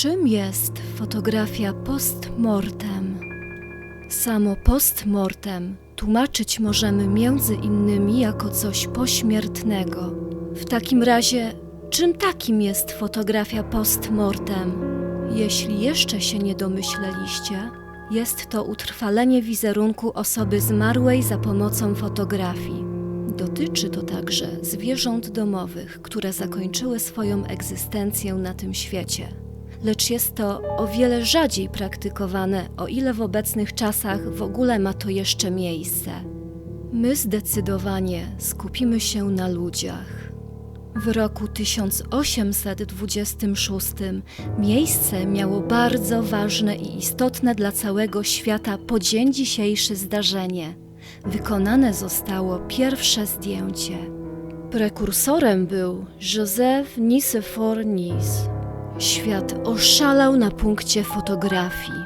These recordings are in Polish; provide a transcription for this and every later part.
Czym jest fotografia post-mortem? Samo post-mortem tłumaczyć możemy między innymi jako coś pośmiertnego. W takim razie, czym takim jest fotografia post-mortem? Jeśli jeszcze się nie domyśleliście, jest to utrwalenie wizerunku osoby zmarłej za pomocą fotografii. Dotyczy to także zwierząt domowych, które zakończyły swoją egzystencję na tym świecie. Lecz jest to o wiele rzadziej praktykowane, o ile w obecnych czasach w ogóle ma to jeszcze miejsce. My zdecydowanie skupimy się na ludziach. W roku 1826 miejsce miało bardzo ważne i istotne dla całego świata po dzień dzisiejszy zdarzenie. Wykonane zostało pierwsze zdjęcie. Prekursorem był Joseph Nicephore Nice. Świat oszalał na punkcie fotografii.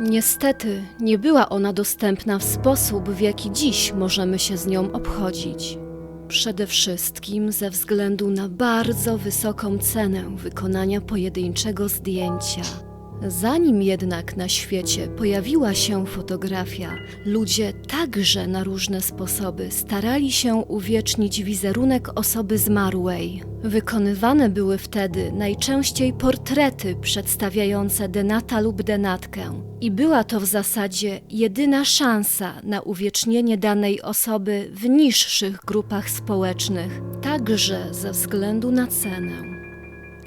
Niestety nie była ona dostępna w sposób, w jaki dziś możemy się z nią obchodzić. Przede wszystkim ze względu na bardzo wysoką cenę wykonania pojedynczego zdjęcia. Zanim jednak na świecie pojawiła się fotografia, ludzie także na różne sposoby starali się uwiecznić wizerunek osoby zmarłej. Wykonywane były wtedy najczęściej portrety przedstawiające denata lub denatkę, i była to w zasadzie jedyna szansa na uwiecznienie danej osoby w niższych grupach społecznych, także ze względu na cenę.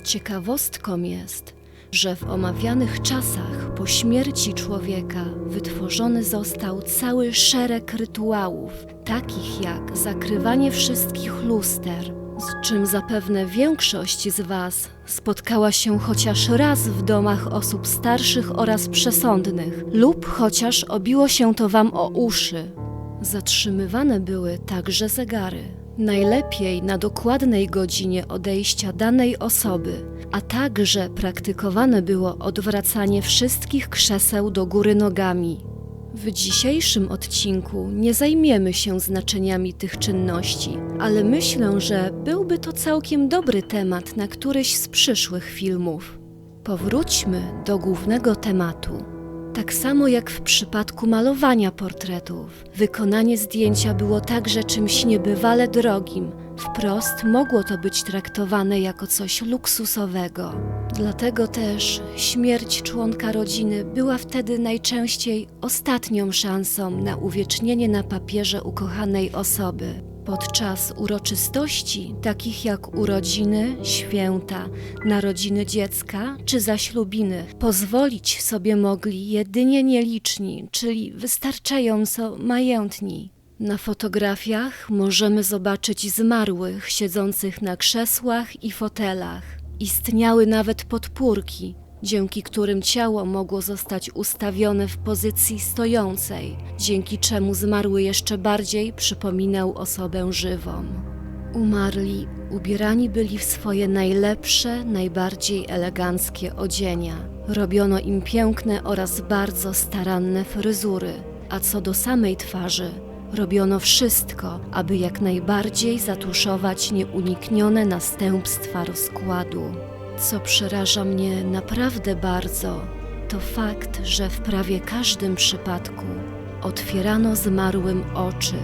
Ciekawostką jest, że w omawianych czasach po śmierci człowieka wytworzony został cały szereg rytuałów, takich jak zakrywanie wszystkich luster, z czym zapewne większość z Was spotkała się chociaż raz w domach osób starszych oraz przesądnych, lub chociaż obiło się to Wam o uszy. Zatrzymywane były także zegary. Najlepiej na dokładnej godzinie odejścia danej osoby, a także praktykowane było odwracanie wszystkich krzeseł do góry nogami. W dzisiejszym odcinku nie zajmiemy się znaczeniami tych czynności, ale myślę, że byłby to całkiem dobry temat na któryś z przyszłych filmów. Powróćmy do głównego tematu. Tak samo jak w przypadku malowania portretów, wykonanie zdjęcia było także czymś niebywale drogim. Wprost mogło to być traktowane jako coś luksusowego. Dlatego też śmierć członka rodziny była wtedy najczęściej ostatnią szansą na uwiecznienie na papierze ukochanej osoby. Podczas uroczystości, takich jak urodziny, święta, narodziny dziecka czy zaślubiny, pozwolić sobie mogli jedynie nieliczni, czyli wystarczająco majętni. Na fotografiach możemy zobaczyć zmarłych siedzących na krzesłach i fotelach. Istniały nawet podpórki, dzięki którym ciało mogło zostać ustawione w pozycji stojącej, dzięki czemu zmarły jeszcze bardziej przypominał osobę żywą. Umarli ubierani byli w swoje najlepsze, najbardziej eleganckie odzienia. Robiono im piękne oraz bardzo staranne fryzury, a co do samej twarzy, robiono wszystko, aby jak najbardziej zatuszować nieuniknione następstwa rozkładu. Co przeraża mnie naprawdę bardzo, to fakt, że w prawie każdym przypadku otwierano zmarłym oczy.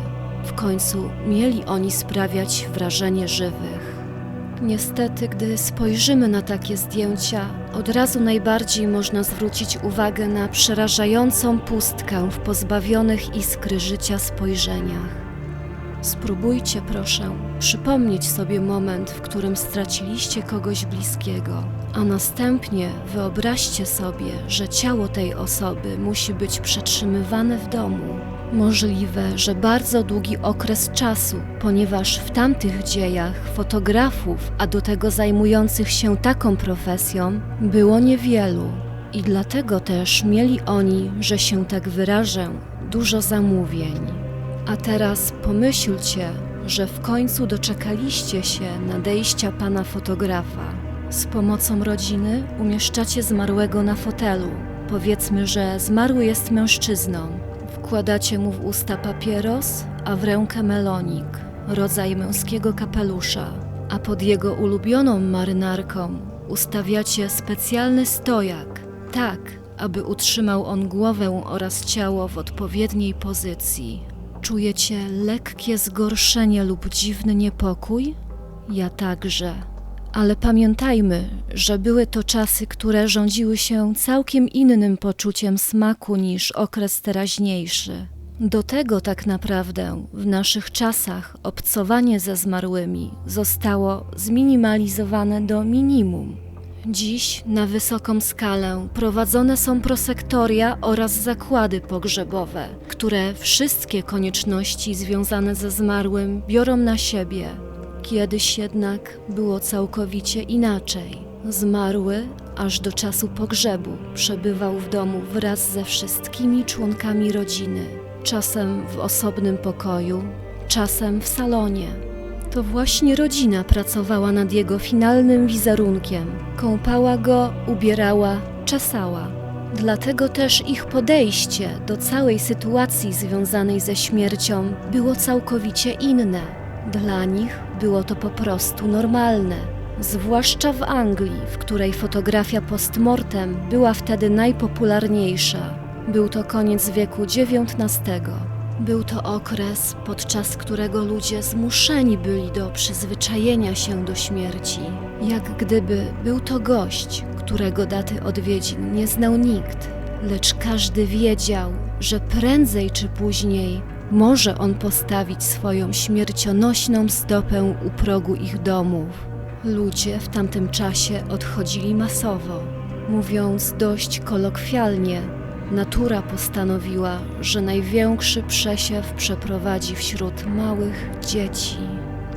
W końcu mieli oni sprawiać wrażenie żywych. Niestety, gdy spojrzymy na takie zdjęcia, od razu najbardziej można zwrócić uwagę na przerażającą pustkę w pozbawionych iskry życia spojrzeniach. Spróbujcie, proszę, przypomnieć sobie moment, w którym straciliście kogoś bliskiego, a następnie wyobraźcie sobie, że ciało tej osoby musi być przetrzymywane w domu. Możliwe, że bardzo długi okres czasu, ponieważ w tamtych dziejach fotografów, a do tego zajmujących się taką profesją, było niewielu. I dlatego też mieli oni, że się tak wyrażę, dużo zamówień. A teraz pomyślcie, że w końcu doczekaliście się nadejścia pana fotografa. Z pomocą rodziny umieszczacie zmarłego na fotelu. Powiedzmy, że zmarły jest mężczyzną. Wkładacie mu w usta papieros, a w rękę melonik, rodzaj męskiego kapelusza, a pod jego ulubioną marynarką ustawiacie specjalny stojak, tak aby utrzymał on głowę oraz ciało w odpowiedniej pozycji. Czujecie lekkie zgorszenie lub dziwny niepokój? Ja także. Ale pamiętajmy, że były to czasy, które rządziły się całkiem innym poczuciem smaku niż okres teraźniejszy. Do tego tak naprawdę w naszych czasach obcowanie ze zmarłymi zostało zminimalizowane do minimum. Dziś na wysoką skalę prowadzone są prosektoria oraz zakłady pogrzebowe, które wszystkie konieczności związane ze zmarłym biorą na siebie. Kiedyś jednak było całkowicie inaczej. Zmarły aż do czasu pogrzebu przebywał w domu wraz ze wszystkimi członkami rodziny, czasem w osobnym pokoju, czasem w salonie. To właśnie rodzina pracowała nad jego finalnym wizerunkiem. Kąpała go, ubierała, czesała. Dlatego też ich podejście do całej sytuacji związanej ze śmiercią było całkowicie inne. Dla nich było to po prostu normalne, zwłaszcza w Anglii, w której fotografia postmortem była wtedy najpopularniejsza. Był to koniec wieku XIX. Był to okres, podczas którego ludzie zmuszeni byli do przyzwyczajenia się do śmierci, jak gdyby był to gość, którego daty odwiedzin nie znał nikt, lecz każdy wiedział, że prędzej czy później może on postawić swoją śmiercionośną stopę u progu ich domów. Ludzie w tamtym czasie odchodzili masowo. Mówiąc dość kolokwialnie, natura postanowiła, że największy przesiew przeprowadzi wśród małych dzieci.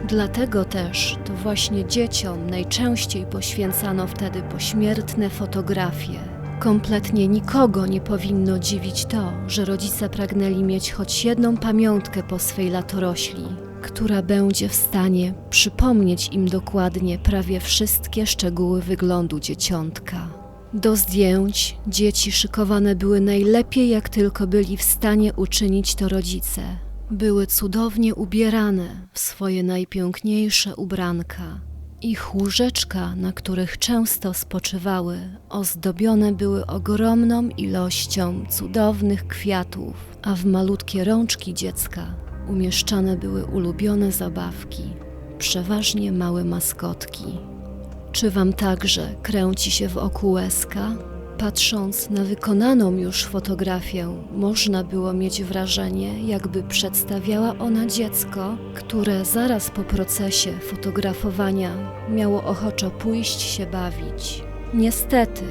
Dlatego też to właśnie dzieciom najczęściej poświęcano wtedy pośmiertne fotografie. Kompletnie nikogo nie powinno dziwić to, że rodzice pragnęli mieć choć jedną pamiątkę po swej latorośli, która będzie w stanie przypomnieć im dokładnie prawie wszystkie szczegóły wyglądu dzieciątka. Do zdjęć dzieci szykowane były najlepiej, jak tylko byli w stanie uczynić to rodzice. Były cudownie ubierane w swoje najpiękniejsze ubranka. Ich łóżeczka, na których często spoczywały, ozdobione były ogromną ilością cudownych kwiatów, a w malutkie rączki dziecka umieszczane były ulubione zabawki, przeważnie małe maskotki. Czy wam także kręci się w oku łezka? Patrząc na wykonaną już fotografię, można było mieć wrażenie, jakby przedstawiała ona dziecko, które zaraz po procesie fotografowania miało ochoczo pójść się bawić. Niestety,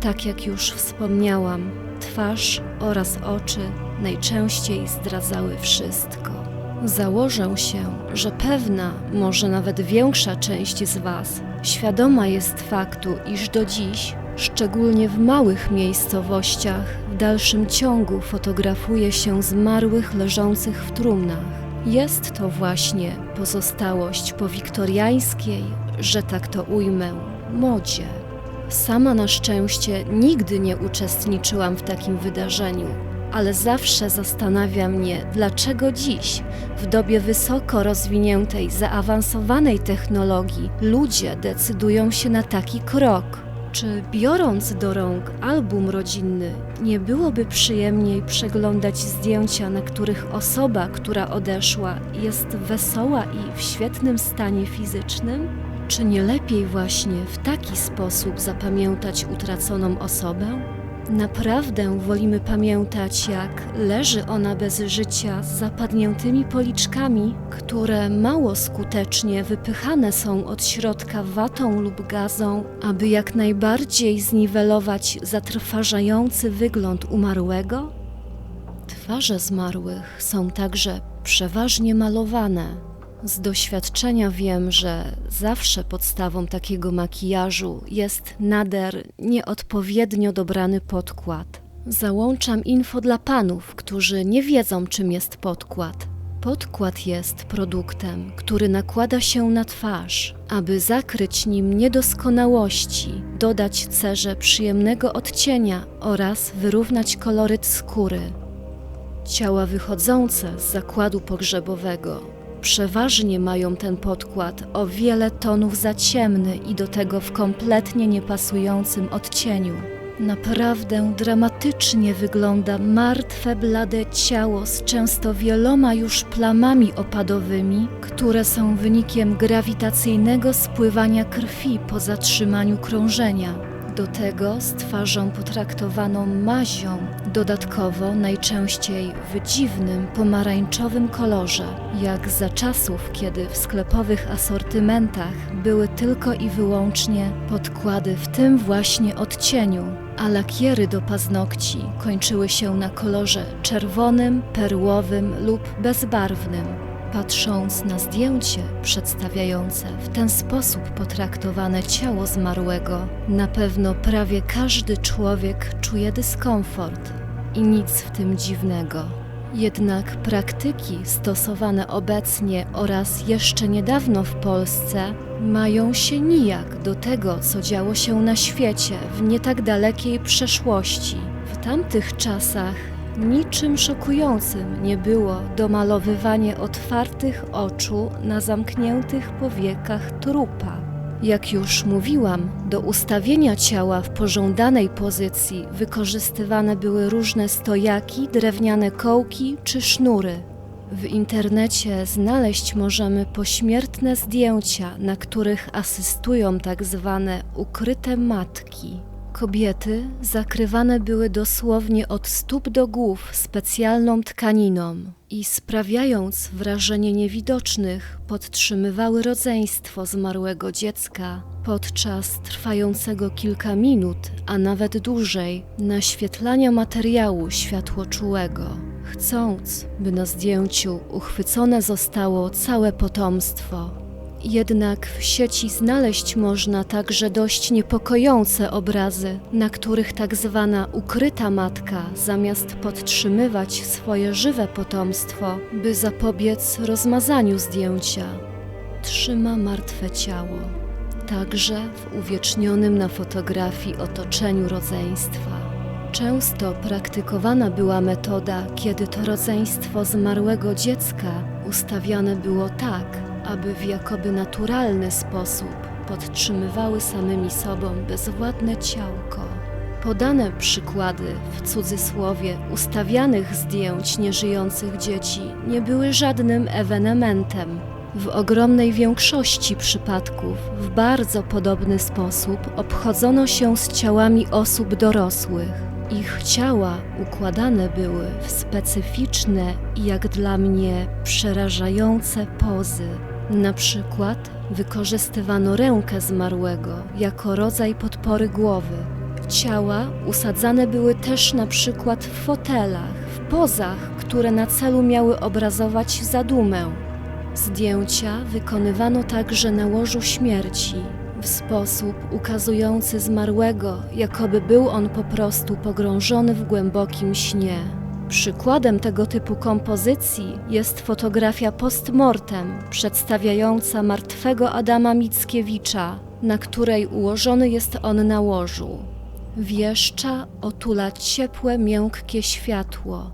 tak jak już wspomniałam, twarz oraz oczy najczęściej zdradzały wszystko. Założę się, że pewna, może nawet większa część z Was świadoma jest faktu, iż do dziś, szczególnie w małych miejscowościach, w dalszym ciągu fotografuje się zmarłych leżących w trumnach. Jest to właśnie pozostałość po wiktoriańskiej, że tak to ujmę, modzie. Sama na szczęście nigdy nie uczestniczyłam w takim wydarzeniu, ale zawsze zastanawia mnie, dlaczego dziś, w dobie wysoko rozwiniętej, zaawansowanej technologii, ludzie decydują się na taki krok. Czy biorąc do rąk album rodzinny, nie byłoby przyjemniej przeglądać zdjęcia, na których osoba, która odeszła, jest wesoła i w świetnym stanie fizycznym? Czy nie lepiej właśnie w taki sposób zapamiętać utraconą osobę? Naprawdę wolimy pamiętać, jak leży ona bez życia z zapadniętymi policzkami, które mało skutecznie wypychane są od środka watą lub gazą, aby jak najbardziej zniwelować zatrważający wygląd umarłego? Twarze zmarłych są także przeważnie malowane. Z doświadczenia wiem, że zawsze podstawą takiego makijażu jest nader nieodpowiednio dobrany podkład. Załączam info dla panów, którzy nie wiedzą, czym jest podkład. Podkład jest produktem, który nakłada się na twarz, aby zakryć nim niedoskonałości, dodać cerze przyjemnego odcienia oraz wyrównać koloryt skóry. Ciała wychodzące z zakładu pogrzebowego przeważnie mają ten podkład o wiele tonów za ciemny i do tego w kompletnie niepasującym odcieniu. Naprawdę dramatycznie wygląda martwe, blade ciało z często wieloma już plamami opadowymi, które są wynikiem grawitacyjnego spływania krwi po zatrzymaniu krążenia. Do tego z twarzą potraktowaną mazią, dodatkowo najczęściej w dziwnym pomarańczowym kolorze, jak za czasów, kiedy w sklepowych asortymentach były tylko i wyłącznie podkłady w tym właśnie odcieniu, a lakiery do paznokci kończyły się na kolorze czerwonym, perłowym lub bezbarwnym. Patrząc na zdjęcie przedstawiające w ten sposób potraktowane ciało zmarłego, na pewno prawie każdy człowiek czuje dyskomfort i nic w tym dziwnego. Jednak praktyki stosowane obecnie oraz jeszcze niedawno w Polsce mają się nijak do tego, co działo się na świecie w nie tak dalekiej przeszłości. W tamtych czasach Niczym szokującym nie było domalowywanie otwartych oczu na zamkniętych powiekach trupa. Jak już mówiłam, do ustawienia ciała w pożądanej pozycji wykorzystywane były różne stojaki, drewniane kołki czy sznury. W internecie znaleźć możemy pośmiertne zdjęcia, na których asystują tak zwane ukryte matki. Kobiety zakrywane były dosłownie od stóp do głów specjalną tkaniną i sprawiając wrażenie niewidocznych, podtrzymywały rodzeństwo zmarłego dziecka podczas trwającego kilka minut, a nawet dłużej, naświetlania materiału światłoczułego, chcąc, by na zdjęciu uchwycone zostało całe potomstwo. Jednak w sieci znaleźć można także dość niepokojące obrazy, na których tak zwana ukryta matka, zamiast podtrzymywać swoje żywe potomstwo, by zapobiec rozmazaniu zdjęcia, trzyma martwe ciało, także w uwiecznionym na fotografii otoczeniu rodzeństwa. Często praktykowana była metoda, kiedy to rodzeństwo zmarłego dziecka ustawiane było tak, aby w jakoby naturalny sposób podtrzymywały samymi sobą bezwładne ciałko. Podane przykłady, w cudzysłowie, ustawianych zdjęć nieżyjących dzieci nie były żadnym ewenementem. W ogromnej większości przypadków w bardzo podobny sposób obchodzono się z ciałami osób dorosłych. Ich ciała układane były w specyficzne i jak dla mnie przerażające pozy, na przykład wykorzystywano rękę zmarłego jako rodzaj podpory głowy. Ciała usadzane były też na przykład w fotelach, w pozach, które na celu miały obrazować zadumę. Zdjęcia wykonywano także na łożu śmierci, w sposób ukazujący zmarłego, jakoby był on po prostu pogrążony w głębokim śnie. Przykładem tego typu kompozycji jest fotografia postmortem przedstawiająca martwego Adama Mickiewicza, na której ułożony jest on na łożu. Wieszcza otula ciepłe, miękkie światło.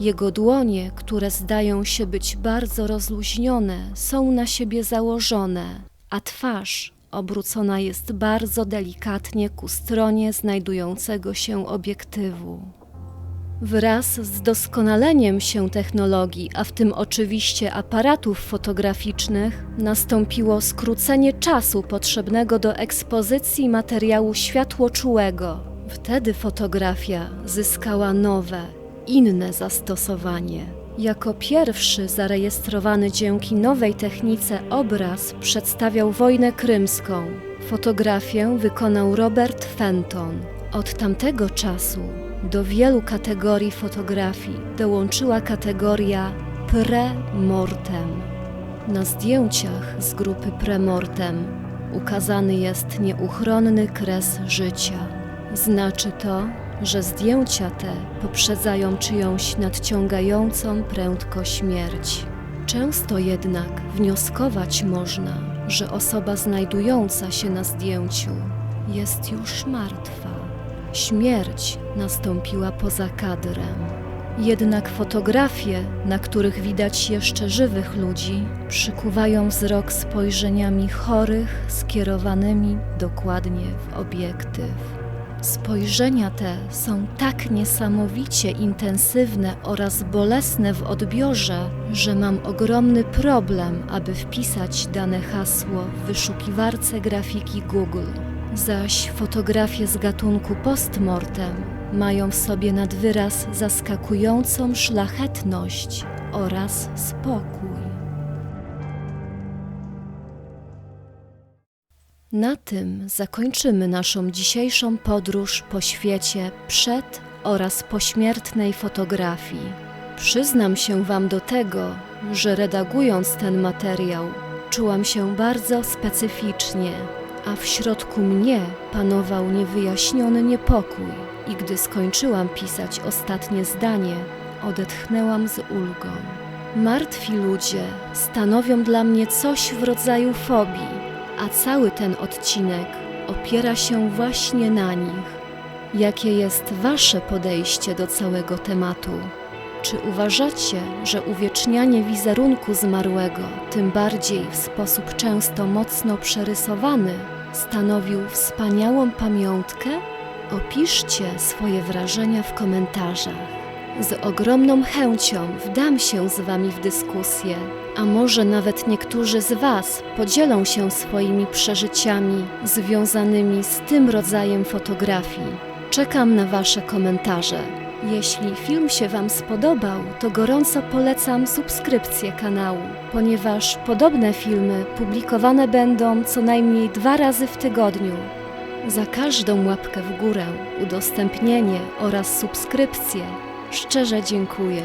Jego dłonie, które zdają się być bardzo rozluźnione, są na siebie założone, a twarz obrócona jest bardzo delikatnie ku stronie znajdującego się obiektywu. Wraz z doskonaleniem się technologii, a w tym oczywiście aparatów fotograficznych, nastąpiło skrócenie czasu potrzebnego do ekspozycji materiału światłoczułego. Wtedy fotografia zyskała nowe, inne zastosowanie. Jako pierwszy zarejestrowany dzięki nowej technice obraz przedstawiał wojnę krymską. Fotografię wykonał Robert Fenton. Od tamtego czasu do wielu kategorii fotografii dołączyła kategoria pre-mortem. Na zdjęciach z grupy premortem ukazany jest nieuchronny kres życia. Znaczy to, że zdjęcia te poprzedzają czyjąś nadciągającą prędko śmierć. Często jednak wnioskować można, że osoba znajdująca się na zdjęciu jest już martwa. Śmierć nastąpiła poza kadrem. Jednak fotografie, na których widać jeszcze żywych ludzi, przykuwają wzrok spojrzeniami chorych, skierowanymi dokładnie w obiektyw. Spojrzenia te są tak niesamowicie intensywne oraz bolesne w odbiorze, że mam ogromny problem, aby wpisać dane hasło w wyszukiwarce grafiki Google. Zaś fotografie z gatunku postmortem mają w sobie nadwyraz zaskakującą szlachetność oraz spokój. Na tym zakończymy naszą dzisiejszą podróż po świecie przed oraz pośmiertnej fotografii. Przyznam się Wam do tego, że redagując ten materiał, czułam się bardzo specyficznie, a w środku mnie panował niewyjaśniony niepokój. I gdy skończyłam pisać ostatnie zdanie, odetchnęłam z ulgą. Martwi ludzie stanowią dla mnie coś w rodzaju fobii a cały ten odcinek opiera się właśnie na nich. Jakie jest Wasze podejście do całego tematu? Czy uważacie, że uwiecznianie wizerunku zmarłego, tym bardziej w sposób często mocno przerysowany, stanowił wspaniałą pamiątkę? Opiszcie swoje wrażenia w komentarzach. Z ogromną chęcią wdam się z Wami w dyskusję, a może nawet niektórzy z Was podzielą się swoimi przeżyciami związanymi z tym rodzajem fotografii. Czekam na Wasze komentarze. Jeśli film się Wam spodobał, to gorąco polecam subskrypcję kanału, ponieważ podobne filmy publikowane będą co najmniej dwa razy w tygodniu. Za każdą łapkę w górę, udostępnienie oraz subskrypcję Szczerze dziękuję.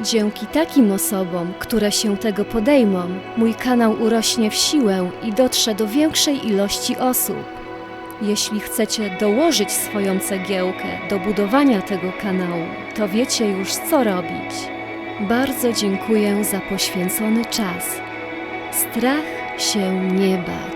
Dzięki takim osobom, które się tego podejmą, mój kanał urośnie w siłę i dotrze do większej ilości osób. Jeśli chcecie dołożyć swoją cegiełkę do budowania tego kanału, to wiecie już co robić. Bardzo dziękuję za poświęcony czas. Strach się nie bać.